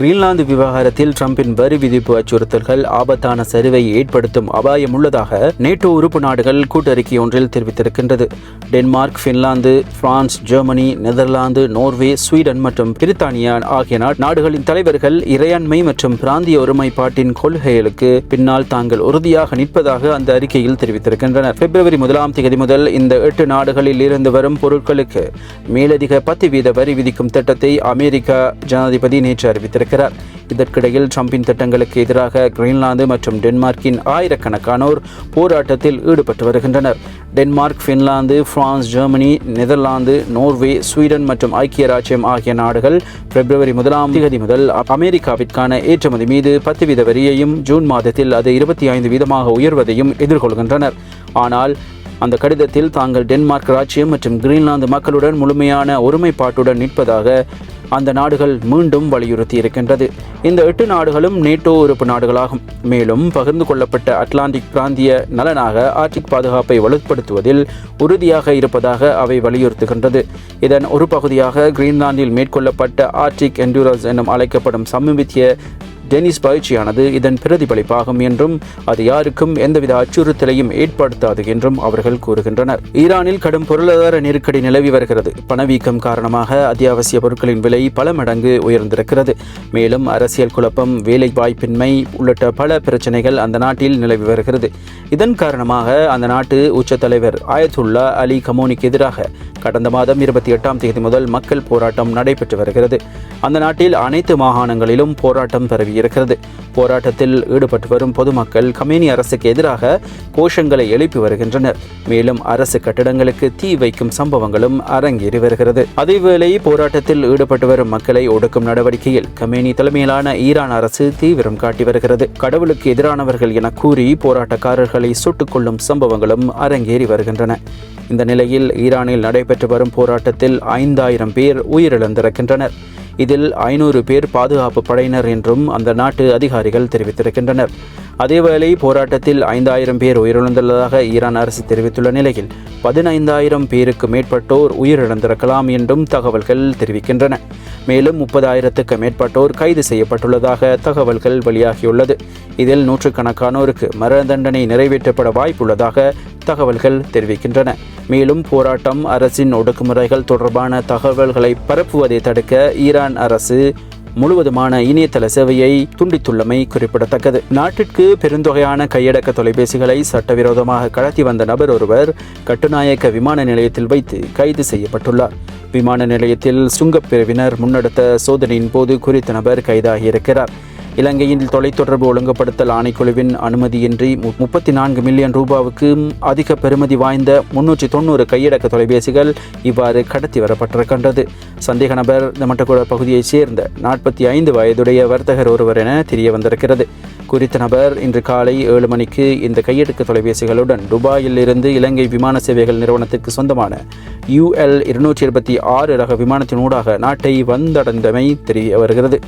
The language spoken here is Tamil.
கிரீன்லாந்து விவகாரத்தில் டிரம்பின் வரி விதிப்பு அச்சுறுத்தல்கள் ஆபத்தான சரிவை ஏற்படுத்தும் அபாயம் உள்ளதாக நேட்டோ உறுப்பு நாடுகள் கூட்டறிக்கை ஒன்றில் தெரிவித்திருக்கின்றது. Denmark Finland France Germany Netherlands Norway Sweden மற்றும் பிரித்தானியா ஆகிய நாடுகளின் தலைவர்கள் இறையாண்மை மற்றும் பிராந்திய ஒருமைப்பாட்டின் கொள்கைகளுக்கு பின்னால் தாங்கள் உறுதியாக நிற்பதாக அந்த அறிக்கையில் தெரிவித்திருக்கின்றனர். பிப்ரவரி முதலாம் தேதி முதல் இந்த எட்டு நாடுகளில் இருந்து வரும் பொருட்களுக்கு மேலதிக பத்து வீத வரி விதிக்கும் திட்டத்தை அமெரிக்கா ஜனாதிபதி நேற்று அறிவித்திருக்கிறார். இதற்கிடையில் ட்ரம்பின் திட்டங்களுக்கு எதிராக கிரீன்லாந்து மற்றும் டென்மார்க்கின் ஆயிரக்கணக்கானோர் போராட்டத்தில் ஈடுபட்டு வருகின்றனர். Denmark Finland France Germany Netherlands Norway Sweden மற்றும் ஐக்கிய ராஜ்யம் ஆகிய நாடுகள் பிப்ரவரி முதலாம் தேதி முதல் அமெரிக்காவிற்கான ஏற்றுமதி மீது பத்து வீத வரியையும் ஜூன் மாதத்தில் அது இருபத்தி ஐந்து வீதமாக உயர்வதையும் எதிர்கொள்கின்றனர். ஆனால் அந்த கடிதத்தில் தாங்கள் டென்மார்க் ராஜ்யம் மற்றும் கிரீன்லாந்து மக்களுடன் முழுமையான ஒருமைப்பாட்டுடன் நிற்பதாக அந்த நாடுகள் மீண்டும் வலியுறுத்தி இருக்கின்றது. இந்த எட்டு நாடுகளும் நேட்டோ உறுப்பு நாடுகளாகும். மேலும் பகிர்ந்து கொள்ளப்பட்ட அட்லாண்டிக் பிராந்திய நலனாக ஆர்டிக் பாதுகாப்பை வலுப்படுத்துவதில் உறுதியாக இருப்பதாக அவை வலியுறுத்துகின்றது. இதன் ஒரு பகுதியாக கிரீன்லாந்தில் மேற்கொள்ளப்பட்ட ஆர்டிக் என்டூரஸ் எனும் அழைக்கப்படும் சமீபத்திய டென்னிஸ் பயிற்சியானது இதன் பிரதிபலிப்பாகும் என்றும் அது யாருக்கும் எந்தவித அச்சுறுத்தலையும் ஏற்படுத்தாது என்றும் அவர்கள் கூறுகின்றனர். ஈரானில் கடும் பொருளாதார நெருக்கடி நிலவி வருகிறது. பணவீக்கம் காரணமாக அத்தியாவசிய பொருட்களின் விலை பல மடங்கு உயர்ந்திருக்கிறது. மேலும் அரசியல் குழப்பம் வேலை வாய்ப்பின்மை உள்ளிட்ட பல பிரச்சனைகள் அந்த நாட்டில் நிலவி வருகிறது. இதன் காரணமாக அந்த நாட்டு உச்ச தலைவர் ஆயத்துல்லா அலி கமோனிக்கு எதிராக கடந்த மாதம் இருபத்தி எட்டாம் தேதி முதல் மக்கள் போராட்டம் நடைபெற்று வருகிறது. அந்த நாட்டில் அனைத்து மாகாணங்களிலும் போராட்டம் பரவி இருக்கிறது. போராட்டத்தில் ஈடுபட்டு வரும் பொதுமக்கள் கமேனி அரசுக்கு எதிராக கோஷங்களை எழுப்பி வருகின்றனர். மேலும் அரசு கட்டிடங்களுக்கு தீ வைக்கும் சம்பவங்களும் அரங்கேறி வருகிறது. அதேவேளை போராட்டத்தில் ஈடுபட்டு வரும் மக்களை ஒடுக்கும் நடவடிக்கையில் கமேனி தலைமையிலான ஈரான் அரசு தீவிரம் காட்டி வருகிறது. கடவுளுக்கு எதிரானவர்கள் என கூறி போராட்டக்காரர்களை சுட்டுக் கொள்ளும் சம்பவங்களும் அரங்கேறி வருகின்றன. இந்த நிலையில் ஈரானில் நடைபெற்று வரும் போராட்டத்தில் ஐந்தாயிரம் பேர் உயிரிழந்திருக்கின்றனர். இதில் ஐநூறு பேர் பாதுகாப்பு படையினர் என்றும் அந்த நாட்டு அதிகாரிகள் தெரிவித்திருக்கின்றனர். அதேவேளை போராட்டத்தில் ஐந்தாயிரம் பேர் உயிரிழந்துள்ளதாக ஈரான் அரசு தெரிவித்துள்ள நிலையில் பதினைந்தாயிரம் பேருக்கு மேற்பட்டோர் உயிரிழந்திருக்கலாம் என்றும் தகவல்கள் தெரிவிக்கின்றன. மேலும் முப்பதாயிரத்துக்கு மேற்பட்டோர் கைது செய்யப்பட்டுள்ளதாக தகவல்கள் வெளியாகியுள்ளது. இதில் நூற்றுக்கணக்கானோருக்கு மரண தண்டனை நிறைவேற்றப்பட வாய்ப்புள்ளதாக தகவல்கள் தெரிவிக்கின்றன. மேலும் போராட்டம் அரசின் ஒடுக்குமுறைகள் தொடர்பான தகவல்களை பரப்புவதை தடுக்க ஈரான் அரசு முழுவதுமான இணையதள சேவையை துண்டித்துள்ளமை குறிப்பிடத்தக்கது. நாட்டிற்கு பெருந்தொகையான கையடக்க தொலைபேசிகளை சட்டவிரோதமாக கடத்தி வந்த நபர் ஒருவர் கட்டுநாயக்க விமான நிலையத்தில் வைத்து கைது செய்யப்பட்டுள்ளார். விமான நிலையத்தில் சுங்கப் பிரிவினர் முன்னெடுத்த சோதனையின் போது குறித்த நபர் கைதாகியிருக்கிறார். இலங்கையின் தொலைத்தொடர்பு ஒழுங்குபடுத்தல் ஆணைக்குழுவின் அனுமதியின்றி முப்பத்தி நான்கு மில்லியன் ரூபாவுக்கு அதிக பெறுமதி வாய்ந்த முன்னூற்றி தொண்ணூறு கையடக்க தொலைபேசிகள் இவ்வாறு கடத்தி வரப்பட்டிருக்கின்றது. சந்தேக நபர் மட்டக்குழ பகுதியைச் சேர்ந்த நாற்பத்தி ஐந்து வயதுடைய வர்த்தகர் ஒருவர் என தெரிய வந்திருக்கிறது. குறித்த நபர் இன்று காலை ஏழு மணிக்கு இந்த கையெடுக்க தொலைபேசிகளுடன் துபாயில் இருந்து இலங்கை விமான சேவைகள் நிறுவனத்திற்கு சொந்தமான யுஎல் இருநூற்றி இருபத்தி ஆறு ரக விமானத்தினூடாக நாட்டை வந்தடைந்தமை தெரிய வருகிறது.